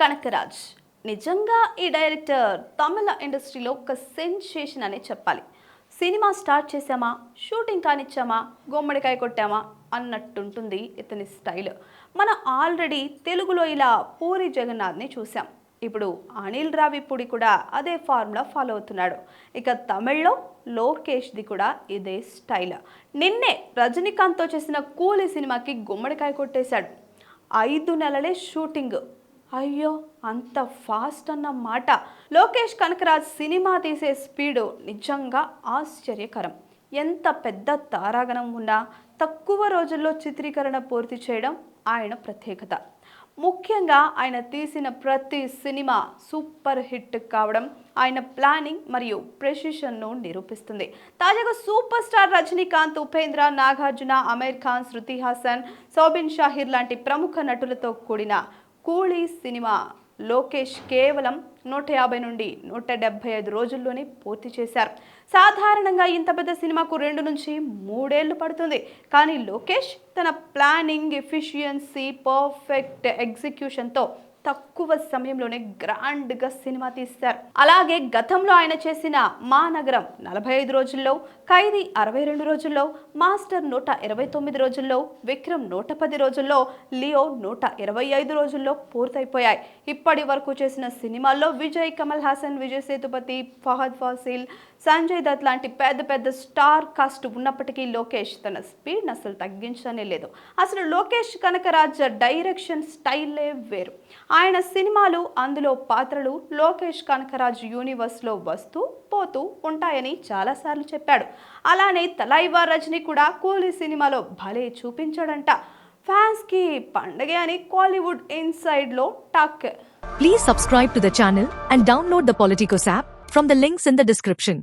కనకరాజ్. నిజంగా ఈ డైరెక్టర్ తమిళ ఇండస్ట్రీలో ఒక సెన్సేషన్ అనే చెప్పాలి. సినిమా స్టార్ట్ చేసామా షూటింగ్ కానిచ్చామా? గుమ్మడికాయ కొట్టామా? అన్నట్టుంటుంది ఇతని స్టైల్. మనం ఆల్రెడీ తెలుగులో ఇలా పూరి జగన్నాథ్ని చూసాం ఇప్పుడు అనిల్ రావిపూడి కూడా అదే ఫార్ములా ఫాలో అవుతున్నాడు. ఇక తమిళ్ళో లోకేష్ది కూడా ఇదే స్టైల్. నిన్నే రజనీకాంత్తో చేసిన కూలీ సినిమాకి గుమ్మడికాయ కొట్టేశాడు. ఐదు నెలలే షూటింగ్. అయ్యో అంత ఫాస్ట్ అన్న మాట. లోకేష్ కనకరాజ్ సినిమా తీసే స్పీడు నిజంగా ఆశ్చర్యకరం. ఎంత పెద్ద తారాగణం ఉన్నా తక్కువ రోజుల్లో చిత్రీకరణ పూర్తి చేయడం ఆయన ప్రత్యేకత. ముఖ్యంగా ఆయన తీసిన ప్రతి సినిమా సూపర్ హిట్ కావడం ఆయన ప్లానింగ్ మరియు ప్రెసిషన్ను నిరూపిస్తుంది. తాజాగా సూపర్ స్టార్ రజనీకాంత్ ఉపేంద్ర నాగార్జున అమీర్ ఖాన్ శృతి హాసన్ సౌబిన్ షాహిర్ లాంటి ప్రముఖ నటులతో కూడిన కూలీ సినిమా లోకేష్ కేవలం నూట యాభై నుండి నూట డెబ్బై ఐదు రోజుల్లోనే పూర్తి చేశారు. సాధారణంగా ఇంత పెద్ద సినిమాకు రెండు నుంచి మూడేళ్ళు పడుతుంది. కానీ లోకేష్ తన ప్లానింగ్ ఎఫిషియన్సీ పర్ఫెక్ట్ ఎగ్జిక్యూషన్తో తక్కువ సమయంలోనే గ్రాండ్గా సినిమా తీశారు అలాగే గతంలో ఆయన చేసిన మా నగరం నలభై ఐదు రోజుల్లో ఖైదీ అరవై రెండు రోజుల్లో మాస్టర్ నూట ఇరవై తొమ్మిది రోజుల్లో విక్రమ్ నూట పది రోజుల్లో లియో నూట ఇరవై ఐదు రోజుల్లో పూర్తయిపోయాయి. ఇప్పటి వరకు చేసిన సినిమాల్లో విజయ్ కమల్ హాసన్ విజయ్ సేతుపతి ఫహద్ ఫాసిల్ సంజయ్ దత్ లాంటి పెద్ద పెద్ద స్టార్ కాస్ట్ ఉన్నప్పటికీ లోకేష్ తన స్పీడ్ అసలు తగ్గించనే లేదు. అసలు లోకేష్ కనకరాజ్ డైరెక్షన్ స్టైలే వేరు. ఆయన సినిమాలు అందులో పాత్రలు లోకేష్ కనకరాజ్ యూనివర్స్లో వస్తూ పోతూ ఉంటాయని చాలాసార్లు చెప్పాడు. అలానే తలైవార్ రజని కూడా కూలీ సినిమాలో భలే చూపించాడంట. ఫ్యాన్స్కి పండగే అని Kollywood ఇన్సైడ్లో talk. Please subscribe to the channel and download the Politicos app from the links in the description